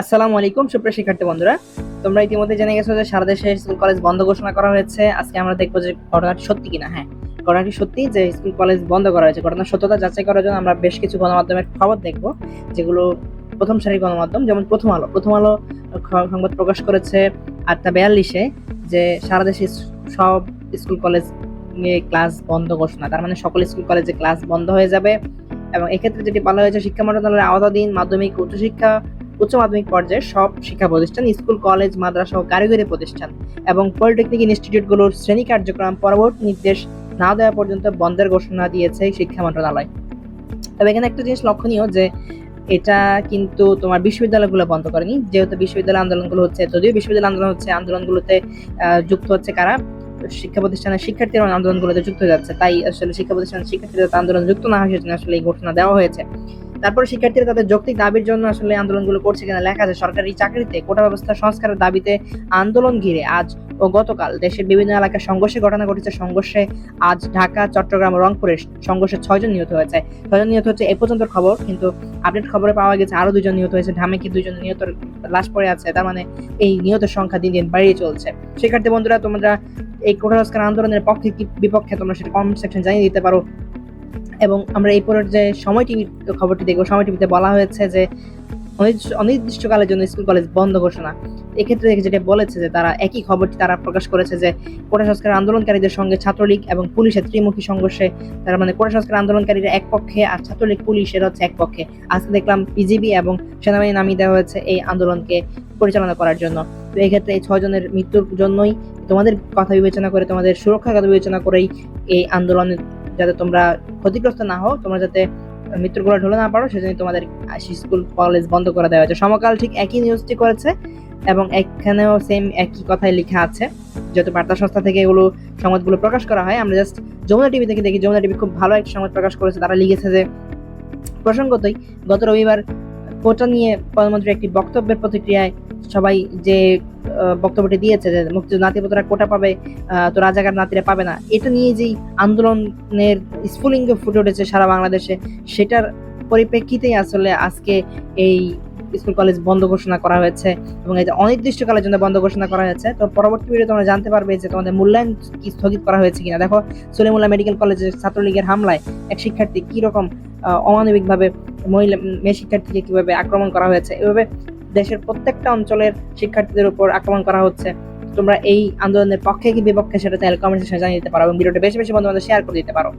আসসালামু আলাইকুম, সুপ্রিয় শিক্ষার্থী বন্ধুরা। তোমরা ইতিমধ্যে জেনে গেছো যে সারা দেশে স্কুল কলেজ বন্ধ ঘোষণা করা হয়েছে। আজকে আমরা দেখব যে ঘটনাটি সত্যি কিনা। হ্যাঁ ঘটনাটি সত্যি যে স্কুল কলেজ বন্ধ করা হয়েছে। ঘটনার সত্যতা যাচাই করার জন্য আমরা বেশ কিছু গণমাধ্যমের খবর দেখব, যেগুলো প্রথম সারির গণমাধ্যম, যেমন প্রথম আলো। প্রথম আলো সংবাদ প্রকাশ করেছে আটটা বিয়াল্লিশে যে সারা দেশে সব স্কুল কলেজ নিয়ে ক্লাস বন্ধ ঘোষণা। তার মানে সকল স্কুল কলেজে ক্লাস বন্ধ হয়ে যাবে। এবং এক্ষেত্রে যেটি বলা হয়েছে, শিক্ষা মন্ত্রণালয়ের আওতাধীন মাধ্যমিক উচ্চশিক্ষা উচ্চ মাধ্যমিক পর্যায়ে সব শিক্ষা প্রতিষ্ঠান, স্কুল, কলেজ, মাদ্রাসা ও কারিগরি প্রতিষ্ঠান এবং পলিটেকনিক ইনস্টিটিউটগুলোর শ্রেণি কার্যক্রম পরবর্তী নির্দেশ না দেওয়া পর্যন্ত বন্ধের ঘোষণা দিয়েছে শিক্ষা মন্ত্রণালয়। তবে এখানে একটা জিনিস লক্ষণীয় যে এটা কিন্তু তোমার বিশ্ববিদ্যালয়গুলো বন্ধ করেনি। যেহেতু বিশ্ববিদ্যালয় আন্দোলনগুলো হচ্ছে যদিও বিশ্ববিদ্যালয় আন্দোলন হচ্ছে, আন্দোলনগুলোতে যুক্ত হচ্ছে কারা? শিক্ষা প্রতিষ্ঠানের শিক্ষার্থীরা আন্দোলনগুলোতে যুক্ত হয়ে যাচ্ছে। তাই আসলে শিক্ষা প্রতিষ্ঠানের শিক্ষার্থীরা যাতে আন্দোলন যুক্ত না হয় সেজন্য আসলে এই ঘোষণা দেওয়া হয়েছে। তারপরে শিক্ষার্থীরা তাদের যৌক্তিক দাবির জন্য আসলে আন্দোলনগুলো করছে কিনা লেখা আছে, সরকারি চাকরিতে কোটা ব্যবস্থা সংস্কারের দাবিতে আন্দোলন ঘিরে আজ ও গতকাল দেশের বিভিন্ন এলাকায় সংঘর্ষের ঘটনা ঘটেছে। সংঘর্ষে আজ ঢাকা, চট্টগ্রাম রংপুরে সংঘর্ষে ছয়জন নিহত হয়েছে। ছয়জন নিহত হচ্ছে এ পর্যন্ত খবর, কিন্তু আপডেট খবরে পাওয়া গেছে আরও দুজন নিহত হয়েছে। ঢামেকে দুজন নিহত লাশ পড়ে আছে, তার মানে এই নিহতের সংখ্যা দিন দিন বাড়িয়ে চলছে। শিক্ষার্থী বন্ধুরা, তোমরা এই কোটা সংস্কার আন্দোলনের পক্ষে কি বিপক্ষে তোমরা সেটা কমেন্ট সেকশন জানিয়ে দিতে পারো। এবং আমরা এই পরের যে সময় টিভির খবরটি দেখব। সময় টিভিতে বলা হয়েছে যে অনির্দিষ্টকালের জন্য স্কুল কলেজ বন্ধ ঘোষণা। এক্ষেত্রে যেটা বলেছে যে তারা একই খবরটি তারা প্রকাশ করেছে যে কোটা সংস্কার আন্দোলনকারীদের সঙ্গে ছাত্রলীগ এবং পুলিশের ত্রিমুখী সংঘর্ষে তারা মানে কোটা সংস্কার আন্দোলনকারীরা এক পক্ষে আর ছাত্রলীগ পুলিশের হচ্ছে এক পক্ষে। আজকে দেখলাম বিজেপি এবং সেনাবাহিনী নামিয়ে দেওয়া হয়েছে এই আন্দোলনকে পরিচালনা করার জন্য। তো এই ক্ষেত্রে এই ছয়জনের মৃত্যুর জন্যই তোমাদের কথা বিবেচনা করে, তোমাদের সুরক্ষার কথা বিবেচনা করেই এই আন্দোলনে যাতে তোমরা ক্ষতিগ্রস্ত না হও, তোমরা যাতে মৃত্যুর গোলা ঢলে না পারো সেজন্য তোমাদের স্কুল, কলেজ বন্ধ করে দেওয়া হয়েছে। সমকাল ঠিক একই নিউজটি করেছে এবং এখানেও সেম একই কথাই লেখা আছে। যেহেতু বার্তা সংস্থা থেকে এগুলো সংবাদগুলো প্রকাশ করা হয়, আমরা জাস্ট যমুনা টিভি থেকে দেখি। যমুনা টিভি খুব ভালো একটি সংবাদ প্রকাশ করেছে। তারা লিখেছে যে, প্রসঙ্গতই গত রবিবার কোটা নিয়ে প্রধানমন্ত্রীর একটি বক্তব্যের প্রতিক্রিয়ায় সবাই যে বক্তব্যটি দিয়েছে যে মুক্তিযুদ্ধ নাতিপুতরা কোটা পাবে তো রাজাকার নাতিরা পাবে না। এটা নিয়ে যেই আন্দোলনের স্ফুলিঙ্গ ফুটে উঠেছে সারা বাংলাদেশে সেটার পরিপ্রেক্ষিতেই আসলে আজকে এই স্কুল কলেজ বন্ধ ঘোষণা করা হয়েছে এবং এটা অনির্দিষ্টকালের জন্য বন্ধ ঘোষণা করা হয়েছে। তো পরবর্তী ভিডিও তোমরা জানতে পারবে যে তোমাদের মূল্যায়ন কি স্থগিত করা হয়েছে কিনা। দেখো সলিমুল্লাহ মেডিকেল কলেজের ছাত্রলীগের হামলায় এক শিক্ষার্থী কি রকম আহ, অমানবিকভাবে মহিলা মেয়ে শিক্ষার্থীকে কীভাবে আক্রমণ করা হয়েছে এভাবে দেশের প্রত্যেকটা অঞ্চলের শিক্ষার্থীদের উপর আক্রমণ করা হচ্ছে। তোমরা এই আন্দোলনের পক্ষে কি বিপক্ষে সেটা তাহলে কমেন্ট সেকশনে জানিয়ে দিতে পারো এবং ভিডিওটা বেশি বেশি বন্ধু বান্ধব শেয়ার করে দিতে পারো।